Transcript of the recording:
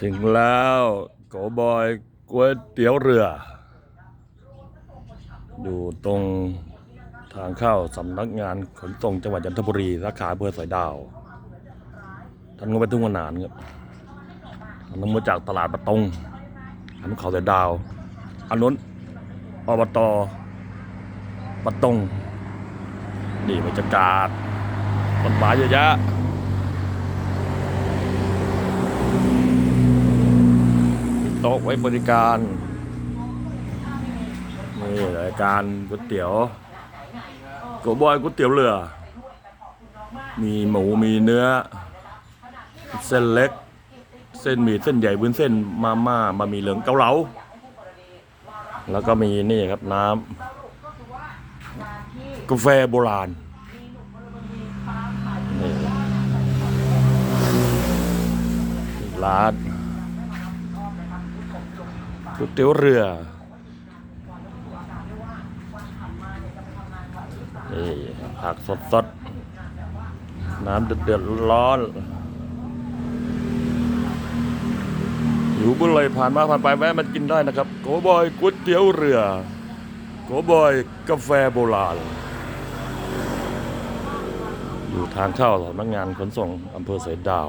ถึงแล้วโกบอยก๋วยเตี๋ยวเรือ อยู่ตรงทางเข้าสำนักงานขนส่งจังหวัดจันทบุรีสาขาอำเภอสอยดาวท่านก็ไปทุ่งนานครับอันนั้นมาจากตลาดประตงอันนั้นเขาสอยดาว อันนู้นอบตประตงนี่บรรยากาศต้นไม้เยอะแยะ โต๊ะไว้บริการนี่รายการก๋วยเตี๋ยวโกบอยก๋วยเตี๋ยวเรือ มีหมูมีเนื้อ เส้นเล็ก เส้นหมี่เส้นใหญ่บุนเส้นมาม่าบะหมี่เหลืองเกาเหลา แล้วก็มีนี่ครับน้ำกาแฟโบราณนี่ร้าน ก๋วยเตี๋ยวเรือนี่ผักสดสดๆน้ำเดือดเดือดร้อนหิวบุเลยผ่านมาผ่านไปแวะมากินได้นะครับ โกบอยก๋วยเตี๋ยวเรือ โกบอยกาแฟโบราณ อยู่ทางเข้าสำนักงานขนส่งอำเภอเสดาว